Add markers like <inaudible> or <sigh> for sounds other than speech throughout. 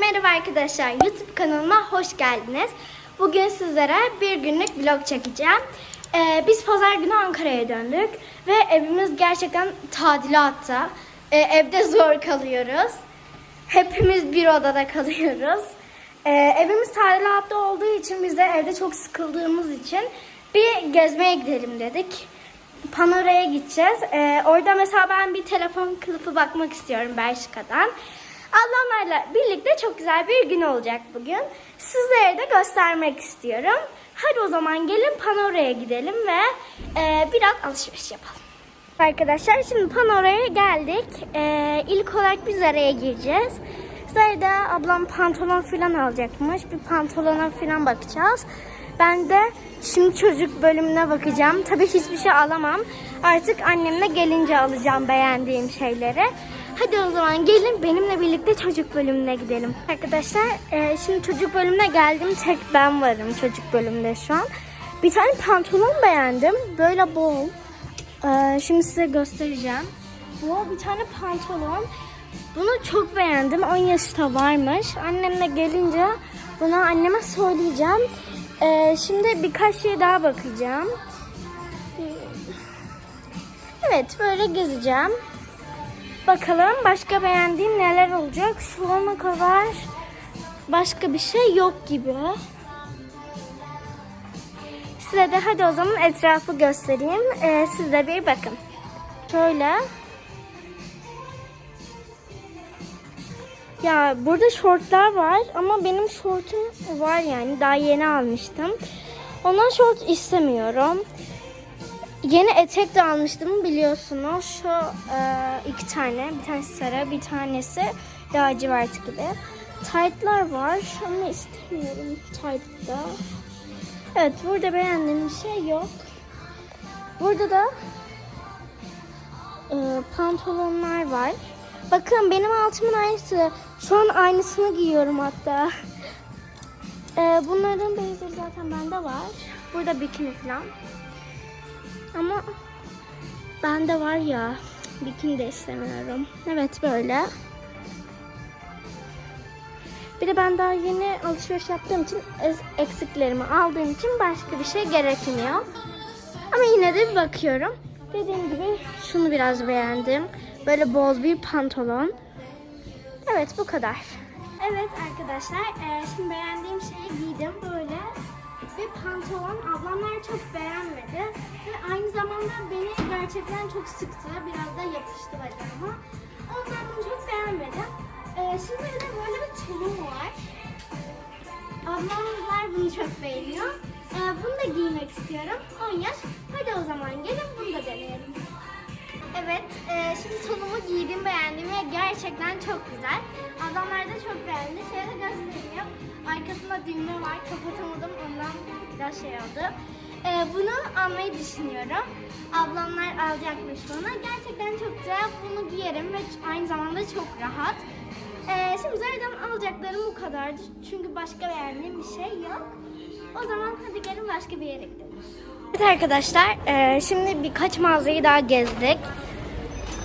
Merhaba arkadaşlar, YouTube kanalıma hoş geldiniz. Bugün sizlere bir günlük vlog çekeceğim. Ee, biz pazar günü Ankara'ya döndük ve evimiz gerçekten tadilatta. Ee, evde zor kalıyoruz. Hepimiz bir odada kalıyoruz. Ee, evimiz tadilatta olduğu için biz de evde çok sıkıldığımız için bir gezmeye gidelim dedik. Panora'ya gideceğiz. Ee, orada mesela ben bir telefon kılıfı bakmak istiyorum Belçika'dan. Ablamlarla birlikte çok güzel bir gün olacak bugün. Sizlere de göstermek istiyorum. Hadi o zaman gelin Panora'ya gidelim ve e, biraz alışveriş yapalım. Arkadaşlar şimdi Panora'ya geldik. E, ilk olarak biz araya gireceğiz. Zayda ablam pantolon falan alacakmış. Bir pantolona falan bakacağız. Ben de şimdi çocuk bölümüne bakacağım. Tabii hiçbir şey alamam. Artık annemle gelince alacağım beğendiğim şeyleri. Hadi o zaman gelin benimle birlikte çocuk bölümüne gidelim. Arkadaşlar e, şimdi çocuk bölümüne geldim. Tek ben varım çocuk bölümünde şu an. Bir tane pantolon beğendim. Böyle bol. E, şimdi size göstereceğim. Bu bir tane pantolon. Bunu çok beğendim. 10 yaşta varmış. Annemle gelince bunu anneme söyleyeceğim. E, şimdi birkaç şey daha bakacağım. Evet böyle gezeceğim. Bakalım başka beğendiğim neler olacak. Şu ana kadar başka bir şey yok gibi. Size de hadi o zaman etrafı göstereyim. Ee, siz de bir bakın. Şöyle. Ya burada şortlar var ama benim şortum var yani daha yeni almıştım. Ondan şort istemiyorum. Yeni etek de almıştım biliyorsunuz. Şu e, iki tane. Bir tanesi sarı, bir tanesi lacivert gibi. Tight'lar var ama istemiyorum tight'da. Evet burada beğendiğim bir şey yok. Burada da e, pantolonlar var. Bakın benim altımın aynısı. Şu an aynısını giyiyorum hatta. E, bunların benzeri zaten bende var. Burada bikini falan. Ama bende var ya bikini de istemiyorum. Evet böyle. Bir de ben daha yeni alışveriş yaptığım için eksiklerimi aldığım için başka bir şey gerekmiyor. Ama yine de bir bakıyorum. Dediğim gibi şunu biraz beğendim. Böyle bol bir pantolon. Evet bu kadar. Evet arkadaşlar e, şimdi beğendiğim şeyi giydim böyle bir pantolon ablamlar çok beğenmedi. Ve aynı zamanda beni gerçekten çok sıktı. Biraz da yapıştı bacağıma o yüzden bunu çok beğenmedim e, şimdi de böyle bir tulum var. Ablamlar bunu çok beğeniyor. E, bunu da giymek istiyorum. 10 yaş. Hadi o zaman gelin bunu da deneyelim Evet, e, şimdi tulumu giydim, beğendim ve gerçekten çok güzel. Ablamlar da çok beğendi. Şöyle göstereyim. Arkasında düğme var, kapatamadım ondan biraz şey oldu. E, bunu almayı düşünüyorum. Ablamlar alacakmış bana. Gerçekten çok güzel. Bunu giyerim ve aynı zamanda çok rahat. E, şimdi zaten alacaklarım bu kadardı. Çünkü başka beğendiğim bir şey yok. O zaman hadi gelin başka bir yere gidelim. Evet arkadaşlar, e, şimdi birkaç mağazayı daha gezdik.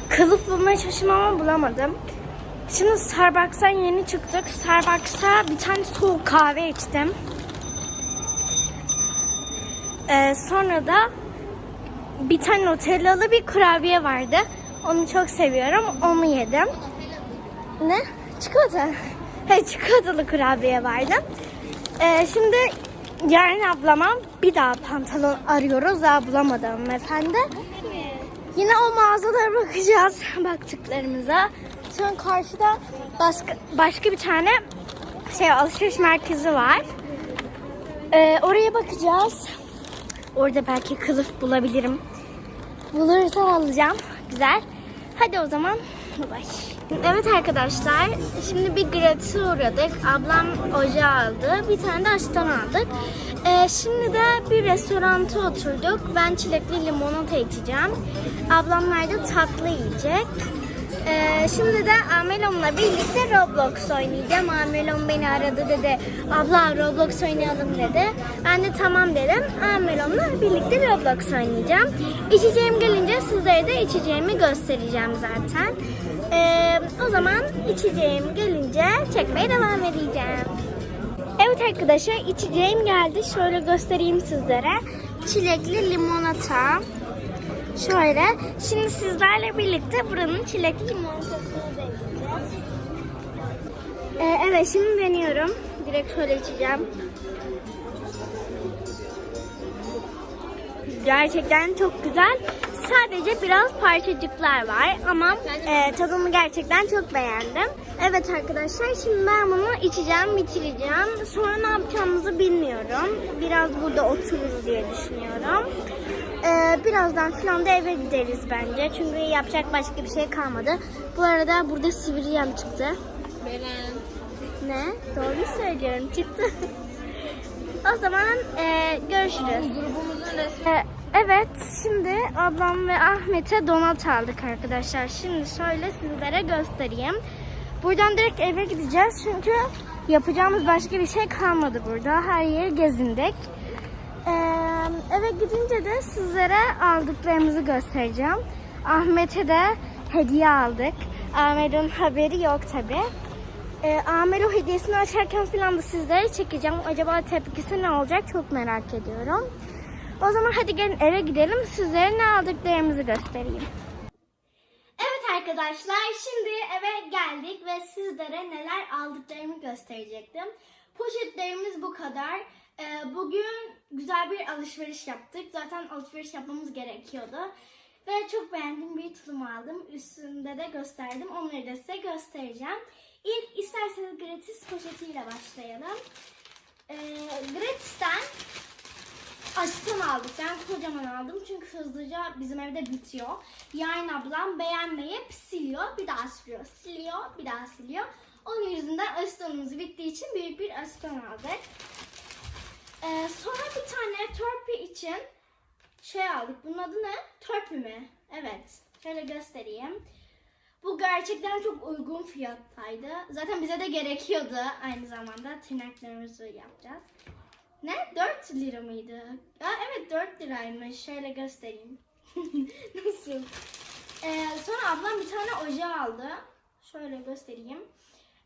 Kılıf bulmaya çalıştım ama bulamadım. Şimdi Starbucks'tan yeni çıktık. Starbucks'a bir tane soğuk kahve içtim. E, sonra da bir tane Nutellalı bir kurabiye vardı. Onu çok seviyorum. Onu yedim. Ne? Çikolata. <laughs> He, çikolatalı kurabiye vardı. E, şimdi Yarın ablama bir daha pantolon arıyoruz. Daha bulamadım efendi. Yine o mağazalara bakacağız <laughs> baktıklarımıza. Sonra karşıda başka, başka bir tane şey alışveriş merkezi var. Ee, oraya bakacağız. Orada belki kılıf bulabilirim. Bulursam alacağım. Güzel. Hadi o zaman bye. Evet arkadaşlar, şimdi bir gratis'e uğradık. Ablam oje aldı, bir tane de aşıdan aldık. Ee, şimdi de bir restoranta oturduk. Ben çilekli limonata içeceğim. Ablamlar da tatlı yiyecek. Ee, şimdi de Amelon'la birlikte Roblox oynayacağım. Amelon beni aradı dedi. Abla Roblox oynayalım dedi. Ben de tamam dedim. Amelon'la birlikte Roblox oynayacağım. İçeceğim gelince sizlere de içeceğimi göstereceğim zaten. Ee, o zaman içeceğim gelince çekmeye devam edeceğim. Evet arkadaşlar içeceğim geldi. Şöyle göstereyim sizlere. Çilekli limonata. Şöyle. Şimdi sizlerle birlikte buranın çilekli limonatasını deneyeceğiz. Ee, evet şimdi deniyorum. Direkt şöyle içeceğim. Gerçekten çok güzel. Sadece biraz parçacıklar var ama e, tadını gerçekten çok beğendim. Evet arkadaşlar şimdi ben bunu içeceğim, bitireceğim. Sonra ne yapacağımızı bilmiyorum. Biraz burada otururuz diye düşünüyorum. E, birazdan falan da eve gideriz bence. Çünkü yapacak başka bir şey kalmadı. Bu arada burada sivriyem çıktı. Beren. Ne? Doğru söylüyorum çıktı. <laughs> o zaman e, görüşürüz. Grubumuzun resmi. Ee, Evet, şimdi ablam ve Ahmet'e donat aldık arkadaşlar. Şimdi şöyle sizlere göstereyim. Buradan direkt eve gideceğiz çünkü yapacağımız başka bir şey kalmadı burada. Her yeri gezindik. Ee, eve gidince de sizlere aldıklarımızı göstereceğim. Ahmet'e de hediye aldık. Ahmet'in haberi yok tabi. Ee, Ahmet o hediyesini açarken falan da sizlere çekeceğim. Acaba tepkisi ne olacak çok merak ediyorum. O zaman hadi gelin eve gidelim. Sizlere ne aldıklarımızı göstereyim. Evet arkadaşlar şimdi eve geldik ve sizlere neler aldıklarımı gösterecektim. Poşetlerimiz bu kadar. Ee, bugün güzel bir alışveriş yaptık. Zaten alışveriş yapmamız gerekiyordu. Ve çok beğendiğim bir tulum aldım. Üstünde de gösterdim. Onları da size göstereceğim. İlk isterseniz gratis poşetiyle başlayalım. Ee, gratisten Asistan aldık. Ben kocaman aldım çünkü hızlıca bizim evde bitiyor. Yarın ablam beğenmeyip siliyor. Bir daha siliyor. Siliyor. Bir daha siliyor. Onun yüzünden asistanımız bittiği için büyük bir asistan aldık. Ee, sonra bir tane törpü için şey aldık. Bunun adı ne? Törpü mü? Evet. Şöyle göstereyim. Bu gerçekten çok uygun fiyattaydı. Zaten bize de gerekiyordu. Aynı zamanda tırnaklarımızı yapacağız. Ne? 4 lira mıydı? Aa, evet 4 liraymış. Şöyle göstereyim. <laughs> Nasıl? Ee, sonra ablam bir tane oje aldı. Şöyle göstereyim.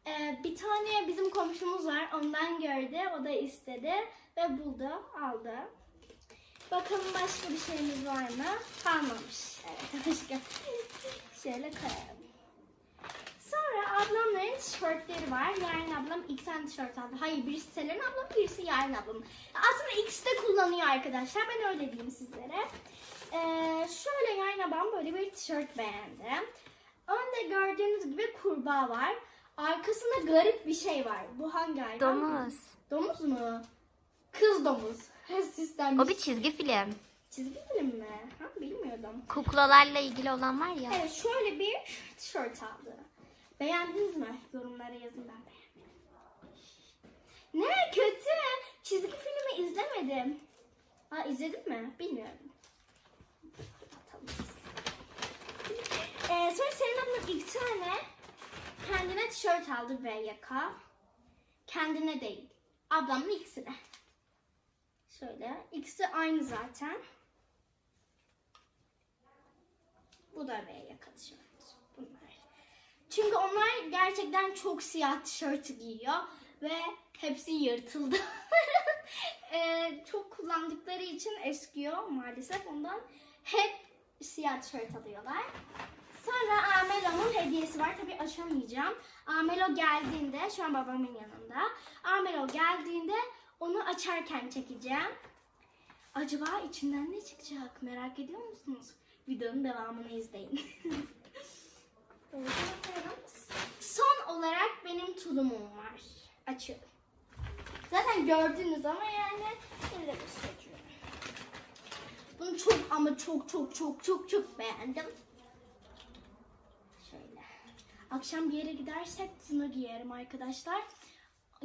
Ee, bir tane bizim komşumuz var. Ondan gördü. O da istedi. Ve buldu. Aldı. Bakalım başka bir şeyimiz var mı? Kalmamış. Evet <laughs> başka. Şöyle koyalım. Sonra ablamların tişörtleri var. Yarın ablam iki tane tişört aldı. Hayır birisi Selen ablam birisi Yarın ablam. Aslında ikisi de kullanıyor arkadaşlar. Ben öyle diyeyim sizlere. Ee, şöyle Yarın ablam böyle bir tişört beğendi. Önde gördüğünüz gibi kurbağa var. Arkasında garip bir şey var. Bu hangi hayvan? Domuz. Domuz mu? Kız domuz. <laughs> Sistem. O bir çizgi film. Çizgi film mi? Ha, bilmiyordum. Kuklalarla ilgili olan var ya. Evet şöyle bir tişört aldı. Beğendiniz mi? Yorumlara yazın ben beğendim. Ne kötü. Çizgi filmi izlemedim. Aa izledin mi? Bilmiyorum. Atalım. Ee, sonra senin ablan ilk tane kendine tişört aldı ve yaka. Kendine değil. Ablamın ikisine. Şöyle. İkisi aynı zaten. Bu da V yaka tişört. Bunlar. Çünkü onlar gerçekten çok siyah tişört giyiyor ve hepsi yırtıldı. <laughs> Ee, çok kullandıkları için eskiyor maalesef. Ondan hep siyah tişört alıyorlar. Sonra Amelo'nun hediyesi var. Tabii açamayacağım. Amelo geldiğinde, şu an babamın yanında. Amelo geldiğinde onu açarken çekeceğim. Acaba içinden ne çıkacak? Merak ediyor musunuz? Videonun devamını izleyin. <laughs> Son olarak benim tulumum var. Açıyorum. Zaten gördünüz ama yani de gösteriyorum. Bunu çok ama çok çok çok çok çok beğendim. Akşam bir yere gidersek bunu giyerim arkadaşlar.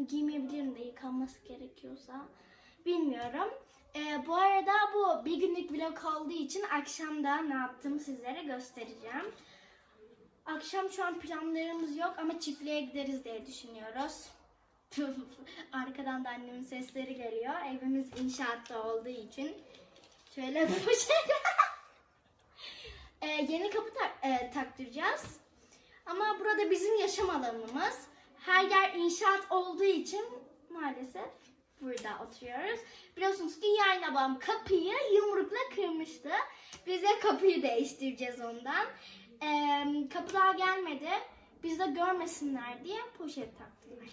Giymeyebilirim de yıkanması gerekiyorsa. Bilmiyorum. Ee, bu arada bu bir günlük vlog olduğu için akşamda ne yaptığımı sizlere göstereceğim. Akşam şu an planlarımız yok ama çiftliğe gideriz diye düşünüyoruz. <laughs> Arkadan da annemin sesleri geliyor. Evimiz inşaatta olduğu için. Şöyle <laughs> poşet. <laughs> Ee, yeni kapı tak- e, taktıracağız. Ama burada bizim yaşam alanımız. Her yer inşaat olduğu için maalesef burada oturuyoruz. Biliyorsunuz ki yarın babam kapıyı yumrukla kırmıştı. Biz de kapıyı değiştireceğiz ondan. Ee, kapı daha gelmedi. Biz de görmesinler diye poşet taktılar.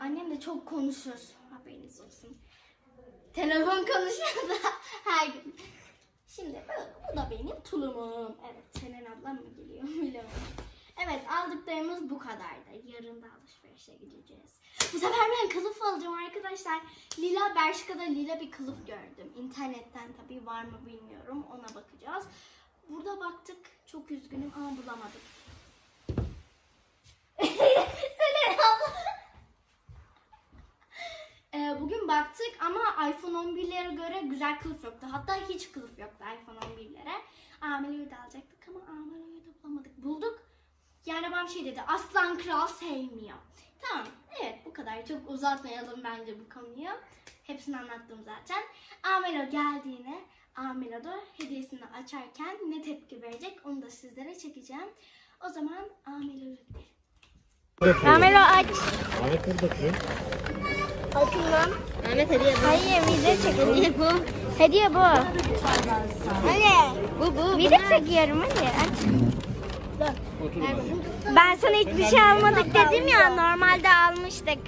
Annem de çok konuşur. Haberiniz olsun. Telefon konuşuyor da her gün. Şimdi bu, da benim tulumum. Evet, Senen ablam mı geliyor <laughs> bilemedim. Evet, aldıklarımız bu kadardı. Yarın da alışverişe gideceğiz. Bu sefer ben kılıf alacağım arkadaşlar. Lila, Bershka'da lila bir kılıf gördüm. İnternetten tabii var mı bilmiyorum. Ona bakacağız. Burada baktık. Çok üzgünüm ama bulamadık. Senen abla. Ee, baktık ama iPhone 11'lere göre güzel kılıf yoktu. Hatta hiç kılıf yoktu iPhone 11'lere. Amelio'yu da alacaktık ama Amelio'yu da bulamadık. Bulduk. Yani babam şey dedi, aslan kral sevmiyor. Tamam, evet bu kadar. Çok uzatmayalım bence bu konuyu. Hepsini anlattım zaten. Amelo geldiğine, Amelo da hediyesini açarken ne tepki verecek onu da sizlere çekeceğim. O zaman Amelo'ya gidelim. Amelo aç. Ahmet buradaki. Açın Ahmet hediye bu. Hayır, video çekiyorum. Hediye bu. Hediye bu. Hadi. Bu bu. Video çekiyorum hadi aç. Ben sana hiçbir şey almadık dedim ya normalde almıştık.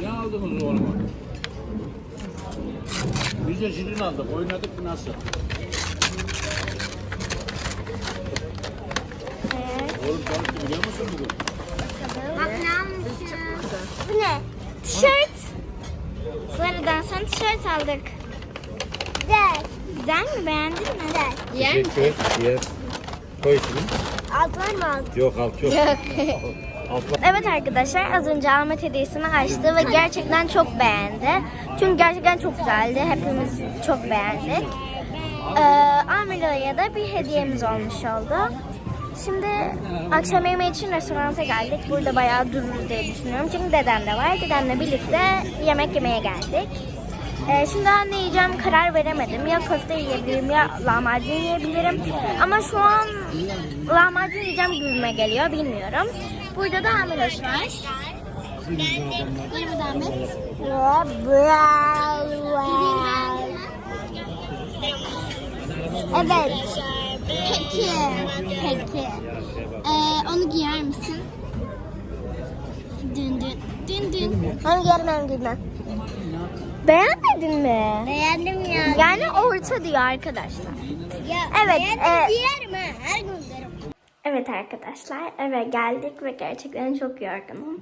Ne aldınız oğluma? Biz de şirin aldık. Oynadık nasıl? Evet. Oğlum çalıştı biliyor musun bugün? Bak ne almışım. Bu ne? Tişört. Sarıdan sana tişört aldık. Güzel. Güzel mi beğendin mi? Güzel. Yer misin? Yer. Koy içine. Alt var mı alt? Yok alt yok. alt var. Evet arkadaşlar az önce Ahmet hediyesini açtı ve gerçekten çok beğendi. Çünkü gerçekten çok güzeldi. Hepimiz çok beğendik. Ee, Amelo'ya da bir hediyemiz olmuş oldu. Şimdi akşam yemeği için restoranta geldik. Burada bayağı dururuz diye düşünüyorum. Çünkü dedem de var. Dedemle birlikte yemek yemeye geldik. Ee, şimdi ben ne yiyeceğim karar veremedim. Ya köfte yiyebilirim ya lahmacun yiyebilirim. Ama şu an lahmacun yiyeceğim gibime geliyor. Bilmiyorum. Burada da Amiroş var. Merhaba Ahmet. Evet. Peki. Peki. Ee, onu giyer misin? Dün dün. Dün dün. Onu giyerim ben giymem. Beğenmedin mi? Beğendim ya. Yani orta diyor arkadaşlar. Ya, Evet, beğendim e- giyerim ha. Her gün giyerim. Evet arkadaşlar eve geldik ve gerçekten çok yorgunum.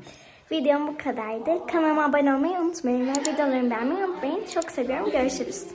Videom bu kadardı. Kanalıma abone olmayı unutmayın ve videolarımı beğenmeyi unutmayın. Çok seviyorum. Görüşürüz.